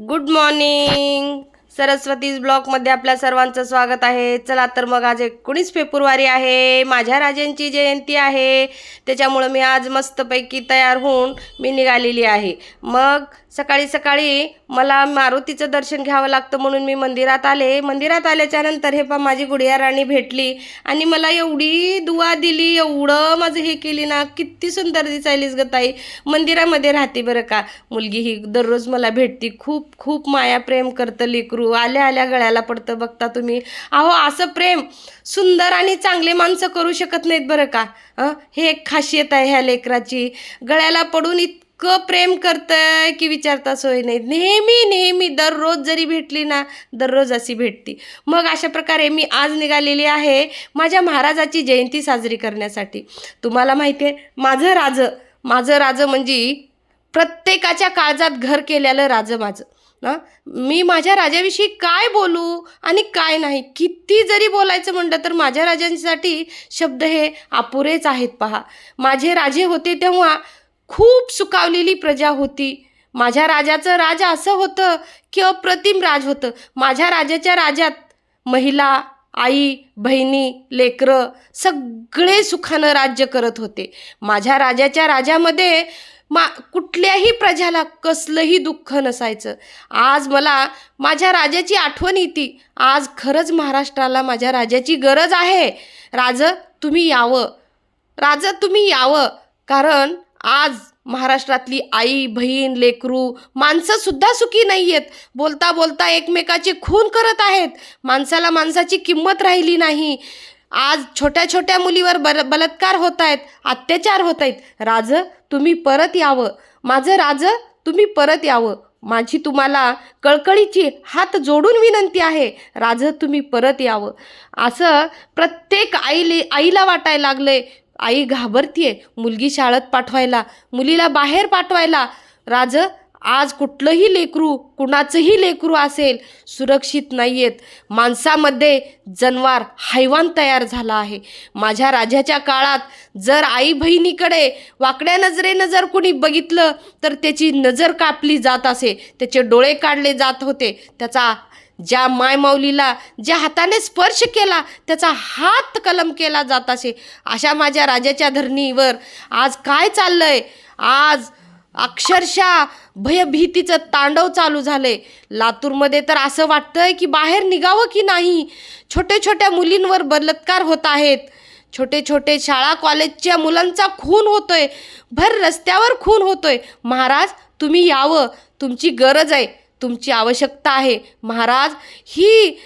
Good morning सरस्वतीज ब्लॉकमध्ये आपल्या सर्वांचं स्वागत आहे. चला तर मग आज एकोणीस फेब्रुवारी आहे. माझ्या राजांची जयंती आहे. त्याच्यामुळं मी आज मस्तपैकी तयार होऊन मी निघालेली आहे. मग सकाळी सकाळी मला मारुतीचं दर्शन घ्यावं लागतं म्हणून मी मंदिरात आले. मंदिरात आल्याच्यानंतर हे पा माझी गुडिया राणी भेटली आणि मला एवढी दुवा दिली एवढं माझं हे केली ना किती सुंदर दिसायलीस ग ताई. मंदिरामध्ये राहते बरं का. मुलगी ही दररोज मला भेटती. खूप खूप माया प्रेम करतं लेकरू. आल्या आल्या गळ्याला पडतं बघता तुम्ही. अहो असं प्रेम सुंदर आणि चांगले माणसं करू शकत नाहीत बरं का? हे एक खासियत आहे ह्या लेकराची. गळ्याला पडून इत इतकं प्रेम करतंय की विचारता सोय नाही. नेहमी नेहमी दररोज जरी भेटली ना दररोज अशी भेटती. मग अशा प्रकारे मी आज निघालेली आहे माझ्या महाराजाची जयंती साजरी करण्यासाठी. तुम्हाला माहिती आहे माझं राजं माझं राजं म्हणजे प्रत्येकाच्या काळजात घर केलेलं राजं माझं. ना? मी माझ्या राजाविषयी काय बोलू आणि काय नाही किती जरी बोलायचं म्हणलं तर माझ्या राजांसाठी शब्द हे अपुरेच आहेत पहा. माझे राजे होते तेव्हा खूप सुकावलेली प्रजा होती. माझ्या राजाचं राजा असं होतं की अप्रतिम राज होतं. माझ्या राजाच्या राजात महिला आई बहिणी लेकरं सगळे सुखानं राज्य करत होते. माझ्या राजाच्या राजामध्ये मा कुठल्याही प्रजाला कसलंही दुःख नसायचं. आज मला माझ्या राजाची आठवण येते. आज खरंच महाराष्ट्राला माझ्या राजाची गरज आहे. राज तुम्ही यावं. राज तुम्ही यावं. कारण आज महाराष्ट्रातली आई बहीण लेकरू माणसंसुद्धा सुखी नाही आहेत बोलता बोलता एकमेकाचे खून करत आहेत. माणसाला माणसाची किंमत राहिली नाही. आज छोट्या छोट्या मुलीवर बल बलात्कार होत आहेत अत्याचार होत आहेत. राज तुम्ही परत यावं. माझं राज तुम्ही परत यावं. माझी तुम्हाला कळकळीची हात जोडून विनंती आहे. राज तुम्ही परत यावं. असं प्रत्येक आईले आईला वाटायला आहे आई घाबरतीये मुलगी शाळेत पाठवायला मुलीला बाहेर पाठवायला. राज आज कुठलंही लेकरू कुणाचंही लेकरू असेल सुरक्षित नाही आहेत माणसामध्ये जनवार हैवान तयार झाला आहे. माझ्या राजाच्या काळात जर आई बहिणीकडे वाकड्या नजरेनं जर कुणी बघितलं तर त्याची नजर कापली जात असे. त्याचे डोळे काढले जात होते. त्याचा ज्या मायमाऊलीला ज्या हाताने स्पर्श केला त्याचा हात कलम केला जात असे. अशा माझ्या राजाच्या धरणीवर आज काय चाललंय? आज अक्षरशः भयभीतीचं तांडव चालू झालंय. लातूरमध्ये तर असं वाटतंय की बाहेर निघावं की नाही? छोट्या छोट्या मुलींवर बलात्कार होत आहेत. छोटे छोटे शाळा कॉलेजच्या मुलांचा खून होतोय. भर रस्त्यावर खून होतोय. महाराज तुम्ही यावं. तुमची गरज आहे. तुमची आवश्यकता आहे. महाराज ही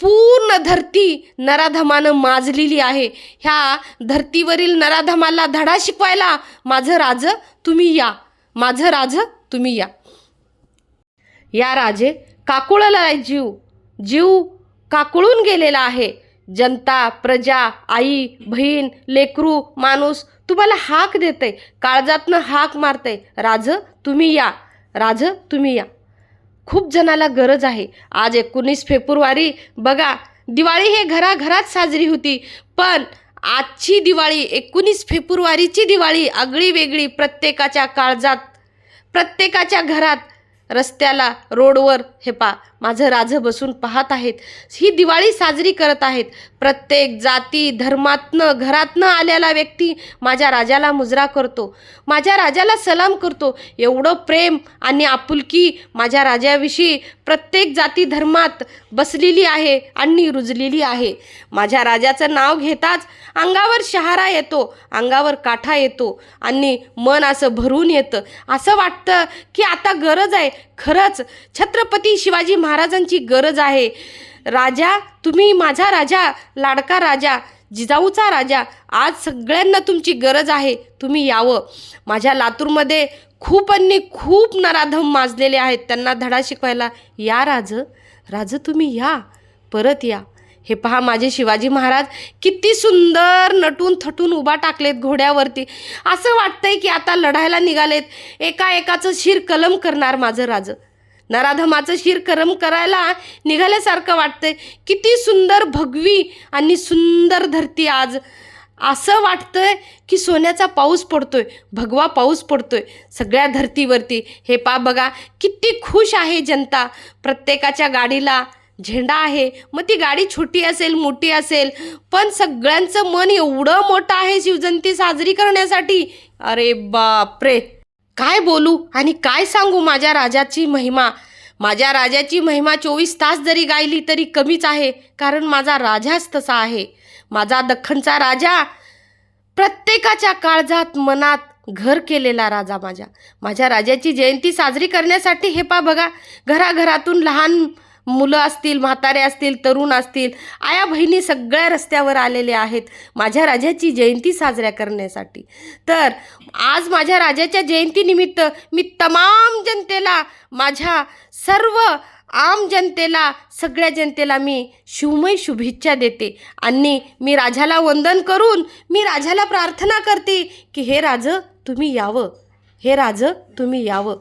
पूर्ण धरती नराधमानं माजलेली आहे. ह्या धर्तीवरील नराधमाला धडा शिकवायला माझं राज तुम्ही या. माझं राज तुम्ही या. या राजे काकुळला आहे जीव जीव काकुळून गेलेला आहे. जनता प्रजा आई बहीण लेकरू माणूस तुम्हाला हाक देते काळजातनं हाक मारते राज तुम्ही या. राज तुम्ही या. खूप जणाला गरज आहे. आज एकोणीस फेब्रुवारी बघा दिवाळी हे घराघरात साजरी होती पण आजची दिवाळी एकोणीस फेब्रुवारीची दिवाळी आगळी वेगळी प्रत्येकाच्या काळजात प्रत्येकाच्या घरात रस्त्याला रोडवर हे पा माझं राजं बसून पाहत आहेत. ही दिवाळी साजरी करत आहेत. प्रत्येक जाती धर्मातनं घरातनं आलेला व्यक्ती माझ्या राजाला मुजरा करतो. माझ्या राजाला सलाम करतो. एवढं प्रेम आणि आपुलकी माझ्या राजाविषयी प्रत्येक जाती धर्मात बसलेली आहे आणि रुजलेली आहे. माझ्या राजाचं नाव घेताच अंगावर शहारा येतो अंगावर काठा येतो आणि मन असं भरून येतं. असं वाटतं की आता गरज आहे. खरंच छत्रपती शिवाजी महाराजांची गरज आहे. राजा तुम्ही माझा राजा लाडका राजा जिजाऊचा राजा आज सगळ्यांना तुमची गरज आहे. तुम्ही यावं. माझ्या लातूरमध्ये खूप आणि खूप नराधम माजलेले आहेत. त्यांना धडा शिकवायला या राज राज तुम्ही या. परत या. हे पहा माझे शिवाजी महाराज किती सुंदर नटून थटून उभा टाकलेत घोड्यावरती. असं वाटतंय की आता लढायला निघालेत. एका एकाचं शिर कलम करणार माझं राज. नराधमाचं शिर करम करायला निघाल्यासारखं वाटतंय. किती सुंदर भगवी आणि सुंदर धरती आज. असं वाटतंय की सोन्याचा पाऊस पडतोय. भगवा पाऊस पडतोय सगळ्या धर्तीवरती. हे पा बघा किती खुश आहे जनता. प्रत्येकाच्या गाडीला झेंडा आहे. मग ती गाडी छोटी असेल मोठी असेल पण सगळ्यांचं मन एवढं मोठं आहे शिवजयंती साजरी करण्यासाठी. अरे बापरे! काय बोलू आणि काय सांगू माझ्या राजाची महिमा? माझ्या राजाची महिमा चोवीस तास जरी गायली तरी कमीच आहे कारण माझा राजाच तसा आहे. माझा दख्खनचा राजा. प्रत्येकाच्या काळजात मनात घर केलेला राजा माझ्या माझ्या राजाची जयंती साजरी करण्यासाठी हे पा बघा घराघरातून लहान मुलं असतील म्हातारे असतील तरुण असतील आया बहिणी सगळ्या रस्त्यावर आलेले आहेत माझ्या राजाची जयंती साजऱ्या करण्यासाठी. तर आज माझ्या राजाच्या जयंतीनिमित्त मी तमाम जनतेला माझ्या सर्व आम जनतेला सगळ्या जनतेला मी शिवमय शुभेच्छा देते. आणि मी राजाला वंदन करून मी राजाला प्रार्थना करते की हे राज तुम्ही यावं. हे राज तुम्ही यावं.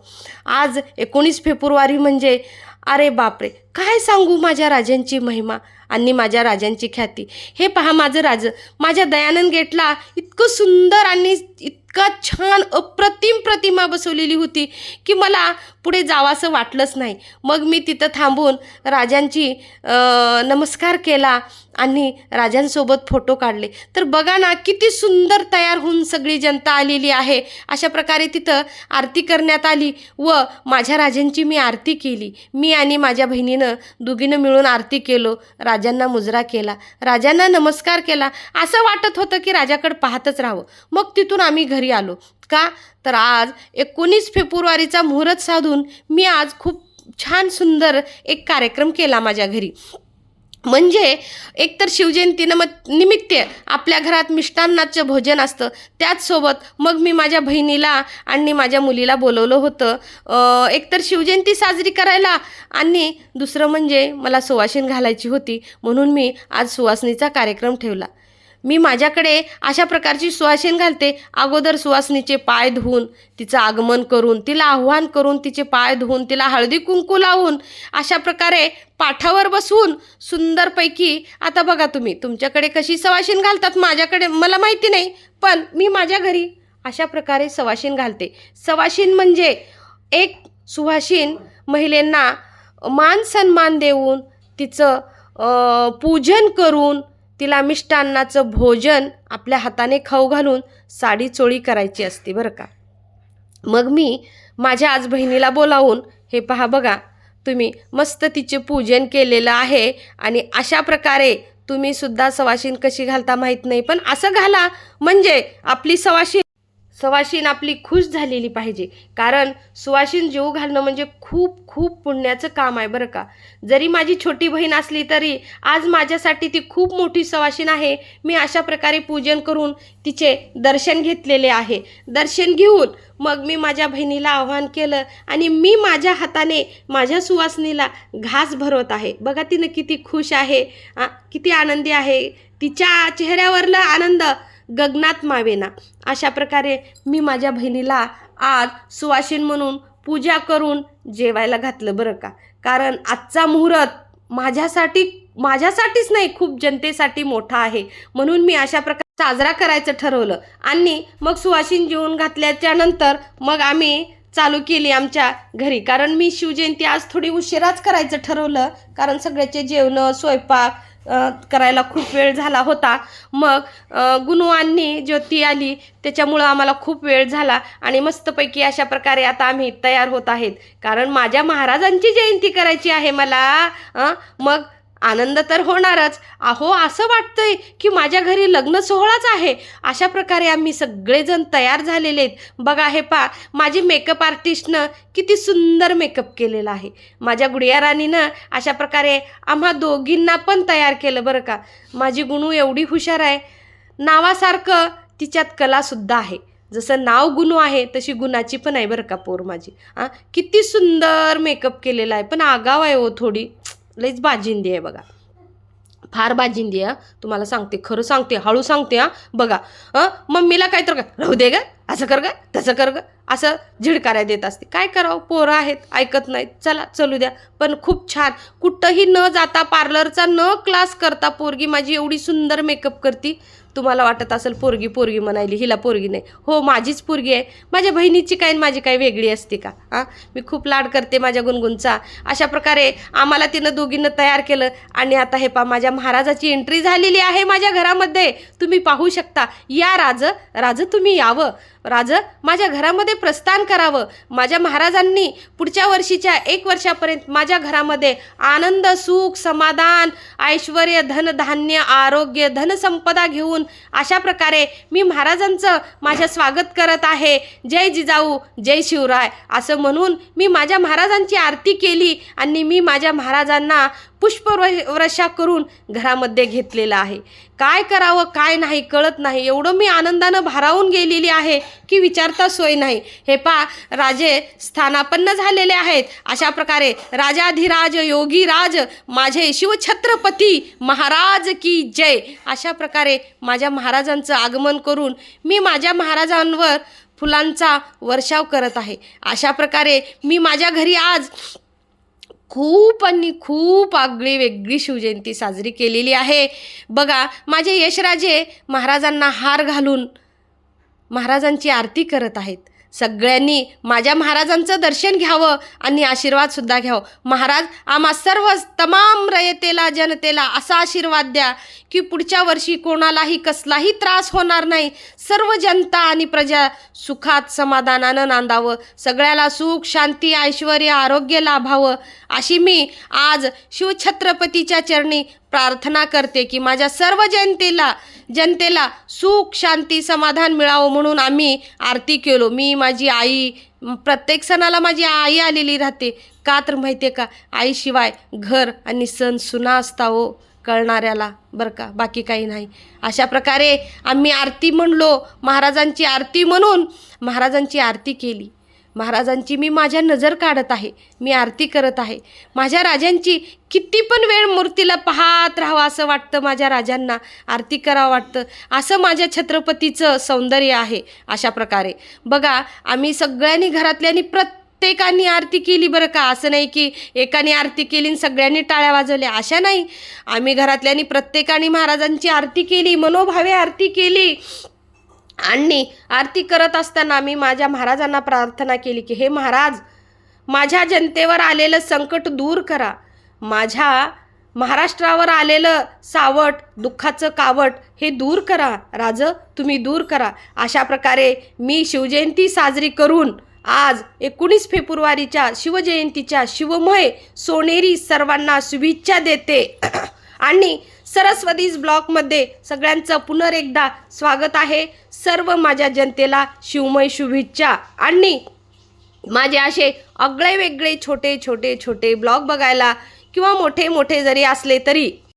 आज एकोणीस फेब्रुवारी म्हणजे अरे बापरे काय सांगू माझ्या राजांची महिमा आणि माझ्या राजांची ख्याती? हे पहा माझं राज माझ्या दयानंद गेटला इतकं सुंदर आणि इतका छान अप्रतिम प्रतिमा बसवलेली होती की मला पुढे जावासं वाटलंच नाही. मग मी तिथं थांबून राजांची नमस्कार केला आणि राजांसोबत फोटो काढले. तर बघा ना किती सुंदर तयार होऊन सगळी जनता आलेली आहे. अशा प्रकारे तिथं आरती करण्यात आली व माझ्या राजांची मी आरती केली. मी आणि माझ्या बहिणीनं दोघीनं मिळून आरती केलो. राजांना मुजरा केला. राजांना नमस्कार केला. असं वाटत होतं की राजाकडे पाहतच राहावं. मग तिथून आम्ही घरी आलो. का? तर आज एकोणीस फेब्रुवारीचा मुहूर्त साधून मी आज खूप छान सुंदर एक कार्यक्रम केला माझ्या घरी. म्हणजे एकतर शिवजयंतीनं मग निमित्त आपल्या घरात मिष्टान्नाचं भोजन असतं. त्याचसोबत मग मी माझ्या बहिणीला आणि माझ्या मुलीला बोलवलं होतं. एकतर शिवजयंती साजरी करायला आणि दुसरं म्हणजे मला सुवासिन घालायची होती. म्हणून मी आज सुवासनीचा कार्यक्रम ठेवला. मी माझ्याकडे अशा प्रकारची सुवासिन घालते. अगोदर सुवासनीचे पाय धुवून तिचं आगमन करून तिला आव्हान करून तिचे पाय धुवून तिला हळदी कुंकू लावून अशा प्रकारे पाठावर बसवून सुंदरपैकी आता बघा तुम्ही तुमच्याकडे कशी सवाशीन घालतात? माझ्याकडे मला माहिती नाही पण मी माझ्या घरी अशा प्रकारे सवाशीन घालते. सवाशीन म्हणजे एक सुवासीन महिलेंना मान सन्मान देऊन तिचं पूजन करून तिला मिष्टान्नाचं भोजन आपल्या हाताने खाऊ घालून साडी चोळी करायची असते बरं का. मग मी माझ्या आज बहिणीला बोलावून हे पहा बघा तुम्ही मस्त तिचे पूजन केलेलं आहे आणि अशा प्रकारे तुम्ही सुद्धा सवाशीन कशी घालता माहीत नाही पण असं घाला. म्हणजे आपली सवाशीन सवाशीन आपली खुश झालेली पाहिजे. कारण सुवाशीन जीव घालणं म्हणजे खूप खूप पुण्याचं काम आहे बरं का. जरी माझी छोटी बहीण असली तरी आज माझ्यासाठी ती खूप मोठी सवाशीन आहे. मी अशा प्रकारे पूजन करून तिचे दर्शन घेतलेले आहे. दर्शन घेऊन मग मी माझ्या बहिणीला आव्हान केलं आणि मी माझ्या हाताने माझ्या सुवासनीला घास भरवत आहे. बघा तिनं किती खुश आहे आ, किती आनंदी आहे. तिच्या चेहऱ्यावरला आनंद गगनात मावेना. अशा प्रकारे मी माझ्या बहिणीला आज सुवाशीन म्हणून पूजा करून जेवायला घातलं बरं का. कारण आजचा मुहूर्त माझ्यासाठी माझ्यासाठीच नाही खूप जनतेसाठी मोठा आहे. म्हणून मी अशा प्रकारे साजरा करायचं ठरवलं. आणि मग सुवाशीन जेवून घातल्याच्या नंतर मग आम्ही चालू केली आमच्या घरी. कारण मी शिवजयंती आज थोडी उशिराच करायचं ठरवलं. कारण सगळ्याचे जेवणं स्वयंपाक करायला खूप वेळ झाला होता. मग अ, ज्योती आली त्याच्यामुळं आम्हाला खूप वेळ झाला आणि मस्तपैकी अशा प्रकारे आता आम्ही तयार होत आहेत. कारण माझ्या महाराजांची जयंती करायची आहे मला मग आनंद तर होणारच. अहो असं वाटतंय की माझ्या घरी लग्न सोहळाच आहे. अशा प्रकारे आम्ही सगळेजण तयार झालेले आहेत. बघा हे पा माझी मेकअप आर्टिस्टनं किती सुंदर मेकअप केलेला आहे. माझ्या गुडिया राणीनं अशा प्रकारे आम्हा दोघींना पण तयार केलं बरं का. माझी गुणू एवढी हुशार आहे. नावासारखं तिच्यात कलासुद्धा आहे. जसं नाव गुणू आहे तशी गुणाची पण आहे बरं का पोर माझी. हां किती सुंदर मेकअप केलेला आहे. पण आगाव आहे हो थोडी. लईच बाजिंदी आहे बघा. फार बाजिंदी आहे. तुम्हाला सांगते खरं सांगते हळू सांगते हां. बघा मम्मीला काय तर काय राहू दे ग. असं कर ग तसं कर ग. असं झिडकाऱ्या देत असते. काय करावं? पोरं आहेत ऐकत नाहीत. चला चलू द्या. पण खूप छान. कुठंही न जाता पार्लरचा न क्लास करता पोरगी माझी एवढी सुंदर मेकअप करती. तुम्हाला वाटत असेल पोरगी पोरगी म्हणायली हिला पोरगी नाही. हो माझीच पोरगी आहे. माझ्या बहिणीची काय माझी काय वेगळी असते का? हां मी खूप लाड करते माझ्या गुणगुणचा. अशा प्रकारे आम्हाला तिनं दोघींना तयार केलं. आणि आता हे पा माझ्या महाराजाची एंट्री झालेली आहे माझ्या घरामध्ये. तुम्ही पाहू शकता. या राज राज तुम्ही यावं. राज माझ्या घरामध्ये प्रस्थान करावं. माझ्या महाराजांनी पुढच्या वर्षीच्या एक वर्षापर्यंत माझ्या घरामध्ये आनंद सुख समाधान ऐश्वर धनधान्य आरोग्य धनसंपदा घेऊन अशा प्रकारे मी महाराजांचं माझ्या स्वागत करत आहे. जय जिजाऊ जय शिवराय. असं म्हणून मी माझ्या महाराजांची आरती केली आणि मी माझ्या महाराजांना पुष्पवृषा करून घरामध्ये घेतलेलं आहे. काय करावं काय नाही कळत नाही. एवढं मी आनंदानं भारावून गेलेली आहे की विचारता सोय नाही. हे पा राजे स्थानापन्न झालेले आहेत. अशा प्रकारे राजाधिराज योगी राज माझे शिवछत्रपती महाराज की जय. अशा प्रकारे माझ्या महाराजांचं आगमन करून मी माझ्या महाराजांवर फुलांचा वर्षाव करत आहे. अशा प्रकारे मी माझ्या घरी आज खूप आणि खूप आगळी वेगळी शिवजयंती साजरी केलेली आहे. बघा माझे यशराजे महाराजांना हार घालून महाराजांची आरती करत आहेत. सगळ्यांनी माझ्या महाराजांचं दर्शन घ्यावं आणि आशीर्वादसुद्धा घ्यावं. महाराज आम्हा सर्व तमाम रयतेला जनतेला असा आशीर्वाद द्या की पुढच्या वर्षी कोणालाही कसलाही त्रास होणार नाही. सर्व जनता आणि प्रजा सुखात समाधानानं नांदावं. सगळ्याला सुख शांती ऐश्वर आरोग्य लाभावं. अशी मी आज शिवछत्रपतीच्या चरणी प्रार्थना करते की माझ्या सर्व जनतेला जनतेला सुख शांती समाधान मिळावं म्हणून आम्ही आरती केलो. मी माझी आई प्रत्येक सणाला माझी आई आलेली राहते. का तर माहिती आहे का? आईशिवाय घर आणि सण सुना असता हो कळणाऱ्याला बरं का? बाकी काही नाही. अशा प्रकारे आम्ही आरती म्हणलो महाराजांची आरती म्हणून महाराजांची आरती केली. महाराजांची मी माझ्या नजर काढत आहे. मी आरती करत आहे. माझ्या राजांची किती पण वेळ मूर्तीला पाहत राहावं असं वाटतं माझ्या राजांना. आरती करावं वाटतं. असं माझ्या छत्रपतीचं सौंदर्य आहे अशा प्रकारे. बघा आम्ही सगळ्यांनी घरातल्यांनी प्रत्येकाने आरती केली बरं का? असं नाही की एकाने आरती केली आणि सगळ्यांनी टाळ्या वाजवल्या. अशा नाही. आम्ही घरातल्यांनी प्रत्येकाने महाराजांची आरती केली मनोभावे आरती केली. आणि आरती करत असताना मी माझ्या महाराजांना प्रार्थना केली की हे महाराज माझ्या जनतेवर आलेलं संकट दूर करा. माझ्या महाराष्ट्रावर आलेलं सावट दुःखाचं कावट हे दूर करा. राज तुम्ही दूर करा. अशा प्रकारे मी शिवजयंती साजरी करून आज एकोणीस फेब्रुवारीच्या शिवजयंतीच्या शिवमय सोनेरी सर्वांना शुभेच्छा देते. आणि सरस्वतीज ब्लॉकमध्ये सगळ्यांचं पुनर एकदा स्वागत आहे. सर्व माझ्या जनतेला शिवमय शुभेच्छा. आणि माझे असे आगळे वेगळे छोटे छोटे छोटे ब्लॉग बघायला किंवा मोठे मोठे जरी असले तरी